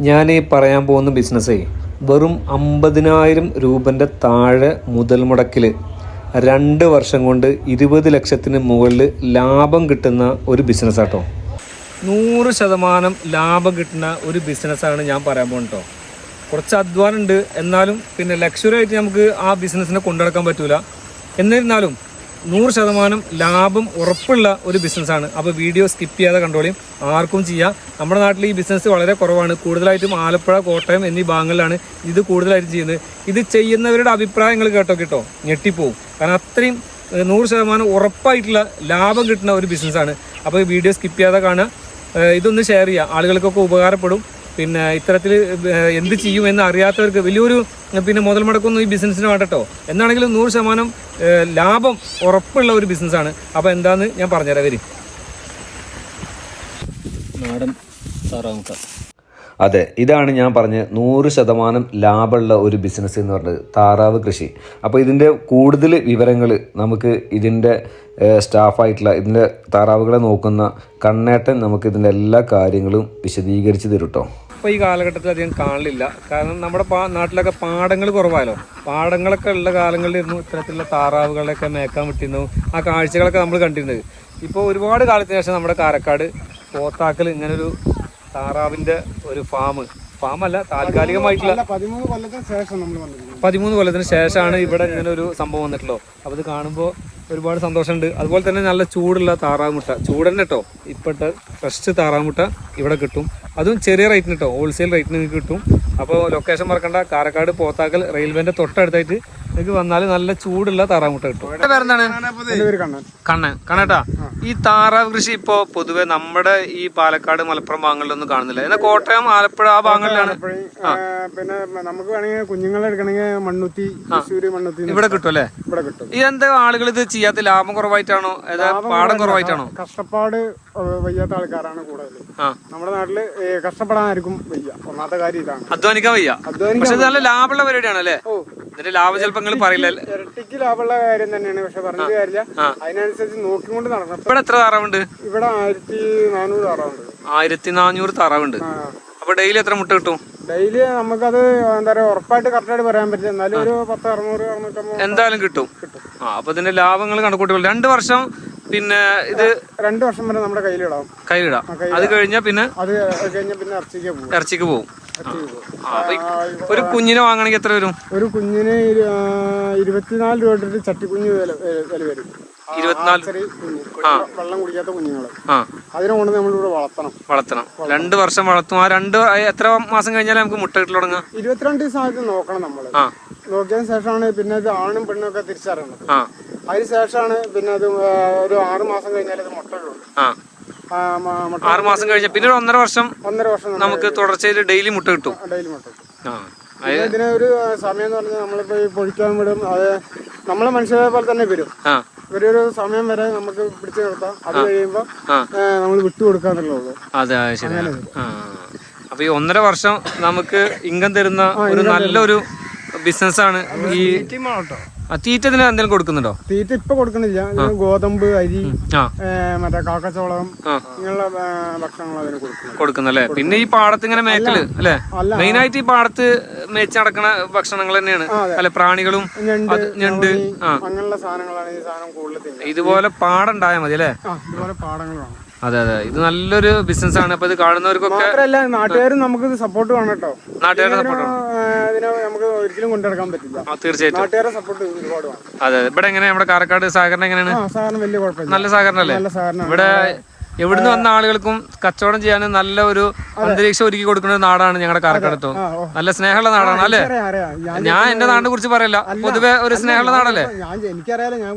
ഞാൻ ഈ പറയാൻ പോകുന്ന ബിസിനസ്സേ വെറും അമ്പതിനായിരം രൂപന്റെ താഴെ മുതൽ മുടക്കിൽ രണ്ട് വർഷം കൊണ്ട് ഇരുപത് ലക്ഷത്തിന് മുകളിൽ ലാഭം കിട്ടുന്ന ഒരു ബിസിനസ് ആട്ടോ. നൂറ് ശതമാനം ലാഭം കിട്ടുന്ന ഒരു ബിസിനസ്സാണ് ഞാൻ പറയാൻ പോകുന്നത് കുറച്ച് അധ്വാനം ഉണ്ട് എന്നാലും പിന്നെ ലക്ഷറി ആയിട്ട് നമുക്ക് ആ ബിസിനസ്സിനെ കൊണ്ടുനടക്കാൻ പറ്റൂല. എന്നിരുന്നാലും നൂറ് ശതമാനം ലാഭം ഉറപ്പുള്ള ഒരു ബിസിനസ്സാണ്. അപ്പോൾ വീഡിയോ സ്കിപ്പ് ചെയ്യാതെ കണ്ടോളിയും ആർക്കും ചെയ്യാം. നമ്മുടെ നാട്ടിൽ ഈ ബിസിനസ് വളരെ കുറവാണ്. കൂടുതലായിട്ടും ആലപ്പുഴ കോട്ടയം എന്നീ ഭാഗങ്ങളിലാണ് ഇത് കൂടുതലായിട്ടും ചെയ്യുന്നത്. ഇത് ചെയ്യുന്നവരുടെ അഭിപ്രായങ്ങൾ കേട്ടോ കേട്ടോ. ഞെട്ടിപ്പോവും. കാരണം അത്രയും നൂറ് ശതമാനം ഉറപ്പായിട്ടുള്ള ലാഭം കിട്ടുന്ന ഒരു ബിസിനസ്സാണ്. അപ്പോൾ ഈ വീഡിയോ സ്കിപ്പ് ചെയ്യാതെ കാണുക. ഇതൊന്ന് ഷെയർ ചെയ്യുക. ആളുകൾക്കൊക്കെ ഉപകാരപ്പെടും. പിന്നെ ഇത്തരത്തിൽ എന്ത് ചെയ്യും എന്ന് അറിയാത്തവർക്ക് വലിയൊരു പിന്നെ മുതൽ മുടക്കൊന്നും ഈ ബിസിനസ്സിന് വേണ്ടട്ടോ. എന്നാണെങ്കിലും നൂറ് ശതമാനം ലാഭം ഉറപ്പുള്ള ഒരു ബിസിനസ്സാണ്. അപ്പോൾ എന്താന്ന് ഞാൻ പറഞ്ഞുതരാം വരും. നാടൻ താറാമുട്ട അതെ ഇതാണ് ഞാൻ പറഞ്ഞ നൂറ് ശതമാനം ലാഭമുള്ള ഒരു ബിസിനസ് എന്ന് പറഞ്ഞത് താറാവ് കൃഷി. അപ്പോൾ ഇതിന്റെ കൂടുതൽ വിവരങ്ങൾ നമുക്ക് ഇതിന്റെ സ്റ്റാഫായിട്ടുള്ള ഇതിന്റെ താറാവുകളെ നോക്കുന്ന കണ്ണേട്ടൻ നമുക്ക് ഇതിന്റെ എല്ലാ കാര്യങ്ങളും വിശദീകരിച്ച് തരും കേട്ടോ ഇപ്പോൾ ഈ കാലഘട്ടത്തിൽ അധികം കാണില്ല. കാരണം നമ്മുടെ പാ നാട്ടിലൊക്കെ പാടങ്ങൾ കുറവായല്ലോ പാടങ്ങളൊക്കെ ഉള്ള കാലങ്ങളിലിരുന്നു ഇത്തരത്തിലുള്ള താറാവുകളൊക്കെ മേക്കാൻ വിട്ടിരുന്നു ആ കാഴ്ചകളൊക്കെ നമ്മൾ കണ്ടിരുന്നത്. ഇപ്പോൾ ഒരുപാട് കാലത്തിന് ശേഷം നമ്മുടെ കാരക്കാട് പോത്താക്കൽ ഇങ്ങനൊരു താറാവിന്റെ ഒരു ഫാം. ഫാമല്ല താൽക്കാലികമായിട്ടുള്ള പതിമൂന്ന് കൊല്ലത്തിന് ശേഷം പതിമൂന്ന് കൊല്ലത്തിന് ശേഷമാണ് ഇവിടെ ഇങ്ങനെ ഒരു സംഭവം വന്നിട്ടുള്ളൂ അപ്പോൾ ഇത് കാണുമ്പോൾ ഒരുപാട് സന്തോഷമുണ്ട്. അതുപോലെ തന്നെ നല്ല ചൂടുള്ള താറാമുട്ട. ചൂടന്നെ കേട്ടോ ഇപ്പോഴത്തെ ഫ്രഷ് താറാമുട്ട ഇവിടെ കിട്ടും. അതും ചെറിയ റേറ്റിന് കേട്ടോ ഹോൾസെയിൽ റേറ്റിന് കിട്ടും. അപ്പോൾ ലൊക്കേഷൻ മറക്കണ്ട. കാരക്കാട് പോത്താക്കൽ റെയിൽവേന്റെ തൊട്ടടുത്തായിട്ട് നിങ്ങൾക്ക് വന്നാൽ നല്ല ചൂടുള്ള താറാമുട്ട കിട്ടും. പേരെന്താണ്? കണ്ണൻ. കണ്ണൻ. കണ്ണേട്ടാ ഈ താറാവ് കൃഷി ഇപ്പൊ പൊതുവെ നമ്മുടെ ഈ പാലക്കാട് മലപ്പുറം ഭാഗങ്ങളിലൊന്നും കാണുന്നില്ല. എന്നാൽ കോട്ടയം ആലപ്പുഴ ആ ഭാഗങ്ങളിലാണ്? പിന്നെ നമുക്ക് വേണമെങ്കിൽ കുഞ്ഞുങ്ങളെ എടുക്കണമെങ്കിൽ മണ്ണുത്തി മണ്ണുത്തി ഇവിടെ കിട്ടും അല്ലേ? ഇവിടെ കിട്ടും. ഇതെന്താ ആളുകൾ ഇത് ചെയ്യാത്ത ലാഭം കുറവായിട്ടാണോ? പാടം കുറവായിട്ടാണോ? കഷ്ടപ്പാട് വയ്യാത്ത ആൾക്കാരാണ് കൂടുതൽ നമ്മുടെ നാട്ടിൽ ആർക്കും വയ്യ. ഒന്നാമത്തെ കാര്യം ഇതാണ്. അധ്വാനിക്കാൻ വയ്യ. അധ്വാനിക്കാൻ നല്ല ലാഭമുള്ള പരിപാടിയാണ് അല്ലേ? ഇതിന്റെ ലാഭം ചിലപ്പോ നിങ്ങൾ പറയില്ല? ഇരട്ടിക്ക് ലാഭമുള്ള കാര്യം തന്നെയാണ് പക്ഷെ പറഞ്ഞ കാര്യമില്ല. അതിനനുസരിച്ച് നോക്കിക്കൊണ്ട് നടക്കണം ഇവിടെ എത്ര താറാവുണ്ട്? ഇവിടെ ആയിരത്തി നാനൂറ് താറാവുണ്ട്. ആയിരത്തി നാനൂറ് താറാവുണ്ട്. അപ്പൊ ഡെയിലി എത്ര മുട്ട കിട്ടും? ഡെയിലി നമുക്കത് എന്താ പറയാ ഉറപ്പായിട്ട് കറക്റ്റായിട്ട് പറയാൻ പറ്റില്ല. എന്നാലും ഒരു പത്ത് അറുന്നൂറ് അറുന്നൂറ്റമ്പത് എന്തായാലും കിട്ടും. ആ അപ്പൊ ഇതിന്റെ ലാഭങ്ങൾ കണക്കൂട്ടി രണ്ട് വർഷം പിന്നെ ഇത് രണ്ട് വർഷം വരെ നമ്മുടെ കയ്യിലിടാം. കയ്യിലിടാം. അത് കഴിഞ്ഞാൽ പിന്നെ അത് കഴിഞ്ഞാൽ പിന്നെ ഇറച്ചിക്ക് പോകും. ഇറച്ചിക്ക് പോകും. ഒരു കുഞ്ഞിനെ വാങ്ങണമെങ്കിൽ എത്ര വരും? ഒരു കുഞ്ഞിന് ഇരുപത്തിനാല് രൂപ ഇട്ടിട്ട് ചട്ടിക്കുഞ്ഞ് വില വില വരും. ഇരുപത്തിനാല് വെള്ളം കുടിക്കാത്ത കുഞ്ഞുങ്ങൾ. അതിനെ കൊണ്ട് നമ്മളിവിടെ വളർത്തണം. വളർത്തണം. രണ്ട് വർഷം വളർത്തും. ആ രണ്ട് എത്ര മാസം കഴിഞ്ഞാൽ നമുക്ക് മുട്ട കിട്ടൽ തുടങ്ങാം? ഇരുപത്തിരണ്ട് ദിവസം ആദ്യം നോക്കണം നമ്മൾ. നോക്കിയതിന് ശേഷമാണ് പിന്നെ ഇത് ആണും പെണ്ണും ഒക്കെ തിരിച്ചറിയണം അതിന് ശേഷമാണ് പിന്നെ അത് ഒരു ആറ് മാസം കഴിഞ്ഞാൽ ഇത് മുട്ട ആറ് മാസം കഴിഞ്ഞ. പിന്നെ ഒരു ഒന്നര വർഷം ഒന്നര വർഷം നമുക്ക് തുടർച്ചയിൽ ഡെയിലി മുട്ട കിട്ടും. ഡെയിലി മുട്ട ആ ഇതിന് ഒരു സമയം എന്ന് പറഞ്ഞാൽ നമ്മളിപ്പോ ഈ പൊഴിക്കാൻ വിടും. അത് നമ്മളെ മനുഷ്യരെ പോലെ തന്നെ വരും. ഒരു സമയം വരെ നമുക്ക് പിടിച്ചു നിർത്താം. അത് കഴിയുമ്പോ നമ്മൾ വിട്ടുകൊടുക്കാന്നുള്ളൂ അതെ ശരി. അപ്പൊ ഈ ഒന്നര വർഷം നമുക്ക് ഇൻകം തരുന്ന ഒരു നല്ലൊരു ബിസിനസ് ആണ് ഈ തീറ്റ ഇതിന് എന്തെങ്കിലും കൊടുക്കുന്നുണ്ടോ? തീറ്റ ഇപ്പൊ കൊടുക്കുന്നില്ല. ഗോതമ്പ് അരി മറ്റേ കാക്കച്ചോളം. ഇങ്ങനെയുള്ള ഭക്ഷണങ്ങൾ അതിന് കൊടുക്കുന്നത്. കൊടുക്കുന്നല്ലേ പിന്നെ ഈ പാടത്ത് ഇങ്ങനെ മേക്കൽ അല്ലെ? മെയിൻ ആയിട്ട് ഈ പാടത്ത് മേച്ച് നടക്കുന്ന ഭക്ഷണങ്ങൾ തന്നെയാണ്. അല്ലെ പ്രാണികളും ഞണ്ട് അങ്ങനെയുള്ള സാധനങ്ങളാണ് ഈ സാധനം കൂടുതൽ ഇതുപോലെ പാടുണ്ടായാൽ മതി അല്ലേ? ഇതുപോലെ പാടങ്ങളാണ് അതെ അതെ. ഇത് നല്ലൊരു ബിസിനസ് ആണ്. അപ്പൊ ഇത് കാണുന്നവർക്കൊക്കെ നാട്ടുകാരും നമുക്ക് സപ്പോർട്ട് വേണം കേട്ടോ. നാട്ടുകാരുടെ സപ്പോർട്ട് സപ്പോർട്ട് നമുക്ക് ഒരിക്കലും കൊണ്ടുനടക്കാൻ പറ്റില്ല. തീർച്ചയായിട്ടും. സപ്പോർട്ട് ഒരുപാട് വേണം. അതെ അതെ. ഇവിടെ എങ്ങനെ നമ്മുടെ കാരക്കാട് സഹകരണം എങ്ങനെയാണ്? ആ സാധനം വലിയ കുഴപ്പമില്ല. നല്ല സഹകരണം അല്ലേ നല്ല ഇവിടെ എവിടുന്ന് വന്ന ആളുകൾക്കും കച്ചവടം ചെയ്യാൻ നല്ല ഒരു അന്തരീക്ഷം ഒരുക്കി കൊടുക്കുന്ന ഒരു നാടാണ് ഞങ്ങളുടെ കാരക്കാടത്തോ. നല്ല സ്നേഹമുള്ള നാടാണ് അല്ലേ? ഞാൻ എന്റെ നാടിനെ കുറിച്ച് പറയല്ല. പൊതുവെ ഒരു സ്നേഹമുള്ള നാടല്ലേ? എനിക്കറിയാലോ ഞാൻ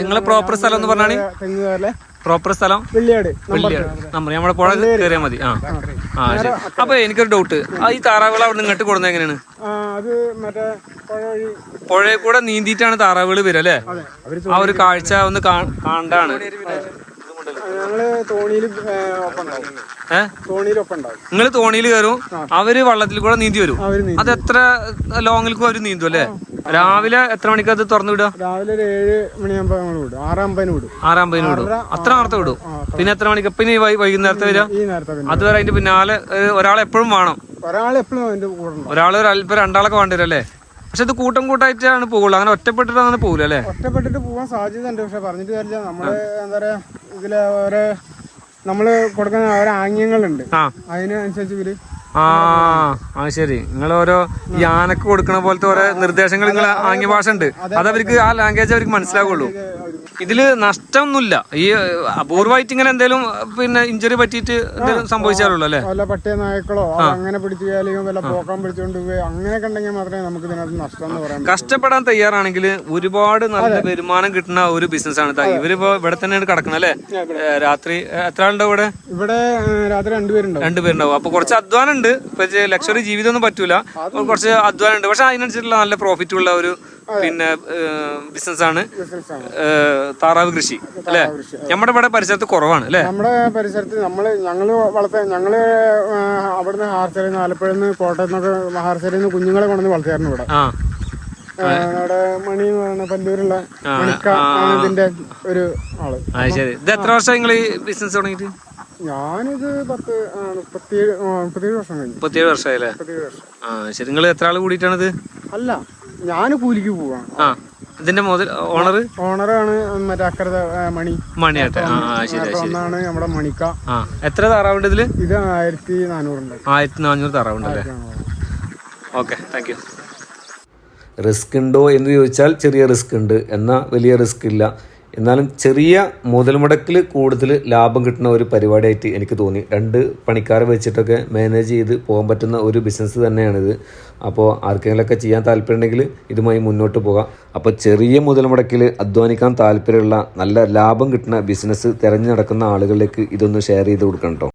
നിങ്ങളെ പ്രോപ്പർ സ്ഥലം എന്ന് പറഞ്ഞാണ്? തെങ്ങുകാരിലെ പ്രോപ്പർ സ്ഥലം? വെള്ളിയാട് നമ്പർ നമ്മൾ നമ്മുടെ പുഴ കയറിയാൽ മതി. ആ. ആ ശരി. അപ്പൊ എനിക്കൊരു ഡൗട്ട് ഈ താറാവുകൾ അവിടെ ഇങ്ങോട്ട് കൊടുക്കുന്നത് എങ്ങനെയാണ്? ആ അത് മറ്റേ പുഴയിൽ കൂടെ നീന്തിയിട്ടാണ് താറാവുകൾ വരിക അല്ലേ? ആ ഒരു കാഴ്ച ഒന്ന് കാണാണ്ടാണ് ഞങ്ങൾ തോണിയിൽ ഒപ്പം ഉണ്ടാവും ഏ? തോണിയിൽ ഉണ്ടാവും നിങ്ങൾ തോണിയിൽ കയറും അവർ വള്ളത്തിൽ കൂടെ നീന്തി വരും. അവർ അത് എത്ര ലോങ്ങിൽക്കും അവർ നീന്തും അല്ലേ? രാവിലെ എത്ര മണിക്ക് അത് തുറന്നു വിടുക? രാവിലെ ഒരു ഏഴ് മണിയാകുമ്പോ നമ്മൾ വിടും. ആറ് അമ്പതിന് വിടും. ആറാമ്പതിന് വിടും. അത്ര നേരത്തെ വിടും. പിന്നെ എത്ര മണിക്ക്? പിന്നെ വൈകുന്നേരത്തെ വരിക? ഈ നേരത്തെ പിന്നെ അതുവരെ അതിന്റെ പിന്നാലെ ഒരാളെപ്പോഴും വേണം. ഒരാൾ എപ്പോഴും അതിന്റെ കൂടെ ഉണ്ടാവും. ഒരാൾ ഒരു അല്പം രണ്ടാളൊക്കെ വേണ്ടി വരും അല്ലേ? പക്ഷെ ഇത് കൂട്ടം കൂട്ടായിട്ടാണ് പോകുള്ളൂ അങ്ങനെ ഒറ്റപ്പെട്ടിട്ട് അങ്ങനെ പോകില്ല അല്ലേ? ഒറ്റപ്പെട്ടിട്ട് പോകാൻ സാധ്യത ഉണ്ട്. പക്ഷെ പറഞ്ഞിട്ട് കാര്യമില്ല. നമ്മൾ എന്താ പറയാ ഇതിലെ ഓരോ നമ്മൾ കൊടുക്കുന്ന ഓരോ ആംഗ്യങ്ങളുണ്ട്. അതിനനുസരിച്ച് ഇവർ ആ ആ ശരി. നിങ്ങൾ ഓരോ ഈ ആനക്ക് കൊടുക്കണ പോലത്തെ ഓരോ നിർദ്ദേശങ്ങൾ നിങ്ങൾ ആംഗ്യ ഭാഷ ഉണ്ട് അത് അവർക്ക് ആ ലാംഗ്വേജ് അവർക്ക് മനസ്സിലാവുള്ളൂ. ഇതിൽ നഷ്ടമൊന്നുമില്ല. ഈ അപൂർവമായിട്ട് ഇങ്ങനെ എന്തെങ്കിലും പിന്നെ ഇഞ്ചുറി പറ്റിയിട്ട് എന്തെങ്കിലും സംഭവിച്ചാലുള്ളൂ അല്ലേ? വല്ല പട്ടിയ നായ്ക്കളോ അങ്ങനെ പിടിച്ചു അല്ലെങ്കിൽ വല്ല പോക്കാൻ പിടിച്ചോണ്ട് പോയി അങ്ങനെയൊക്കെ ഉണ്ടെങ്കിൽ മാത്രമേ നമുക്ക് ഇതിനകത്ത് നഷ്ടം എന്ന് കഷ്ടപ്പെടാൻ തയ്യാറാണെങ്കിൽ ഒരുപാട് നല്ല വരുമാനം കിട്ടുന്ന ഒരു ബിസിനസ് ആണ് ഇവരിപ്പോ ഇവിടെ തന്നെയാണ് കിടക്കുന്നത് അല്ലേ? രാത്രി എത്ര ആളുണ്ടാവും ഇവിടെ? ഇവിടെ രാത്രി രണ്ടുപേരുണ്ടാവും. രണ്ടുപേരുണ്ടാവും. അപ്പൊ കുറച്ച് അധ്വാനം ഉണ്ട്. പക്ഷേ ലക്ഷറി ജീവിതം ഒന്നും പറ്റൂല. കുറച്ച് അധ്വാനം ഉണ്ട് പക്ഷെ അതിനനുസരിച്ചുള്ള നല്ല പ്രോഫിറ്റ് ഉള്ള ഒരു പിന്നെ ബിസിനസ് ആണ്. താറാവ് കൃഷി അല്ലെ? നമ്മുടെ ഇവിടെ പരിസരത്ത് കുറവാണ് അല്ലെ? നമ്മുടെ പരിസരത്ത് നമ്മൾ ഞങ്ങൾ വളർത്താൻ ഞങ്ങൾ അവിടുന്ന് ഹാർച്ചറിയിൽ നിന്ന് ആലപ്പുഴയിൽ നിന്ന് കോട്ടയത്ത് നിന്നൊക്കെ നിന്ന് കുഞ്ഞുങ്ങളെ കൊണ്ടുവന്ന് വളർത്തിയായിരുന്നു ഇവിടെ. അവിടെ മണി എന്ന് പറയുന്ന പല്ലൂരുള്ള മണിക്ക ഇതിന്റെ ഒരു ആൾ. ശരി. ഇത് എത്ര വർഷം നിങ്ങൾ ബിസിനസ് തുടങ്ങിയിട്ട്? ഞാനിത് പത്ത് മുപ്പത്തിയേഴ് മുപ്പത്തിയേഴ് വർഷം കഴിഞ്ഞു. മുപ്പത്തിയേഴ് വർഷമായില്ലേ? മുപ്പത്തിയേഴ് വർഷം. ആ ശരി. നിങ്ങൾ എത്ര ആൾ കൂടിയിട്ടാണിത്? അല്ല ഞാൻ കൂലിക്ക് പോവാണ്. ആ ഇതിന്റെ മുതൽ ഓണർ ഓണറാണ് മറ്റേ അക്കരത മണി. മണിയാട്ടെ ആ ആ ശരി അപ്പൊ ഒന്നാണ് നമ്മുടെ മണിക്ക. ആ എത്ര താറാവുണ്ട് ഇതിൽ ഇത് ആയിരത്തി നാനൂറുണ്ട്. ആയിരത്തി നാനൂറ് താറാവുണ്ട് അല്ലേ? Okay thank you. റിസ്ക് ഉണ്ടോ എന്ന് ചോദിച്ചാൽ ചെറിയ റിസ്ക് ഉണ്ട്. എന്നാൽ വലിയ റിസ്ക് ഇല്ല. എന്നാലും ചെറിയ മുതൽ മുടക്കിൽ കൂടുതൽ ലാഭം കിട്ടുന്ന ഒരു പരിപാടിയായിട്ട് എനിക്ക് തോന്നി. രണ്ട് പണിക്കാരെ വെച്ചിട്ടൊക്കെ മാനേജ് ചെയ്ത് പോകാൻ പറ്റുന്ന ഒരു ബിസിനസ് തന്നെയാണിത്. അപ്പോൾ ആർക്കെങ്കിലുമൊക്കെ ചെയ്യാൻ താല്പര്യമുണ്ടെങ്കിൽ ഇതുമായി മുന്നോട്ട് പോകാം. അപ്പോൾ ചെറിയ മുതൽ മുടക്കിൽ അധ്വാനിക്കാൻ താല്പര്യമുള്ള നല്ല ലാഭം കിട്ടുന്ന ബിസിനസ് തിരഞ്ഞു നടക്കുന്ന ആളുകളിലേക്ക് ഇതൊന്ന് ഷെയർ ചെയ്ത് കൊടുക്കണം കേട്ടോ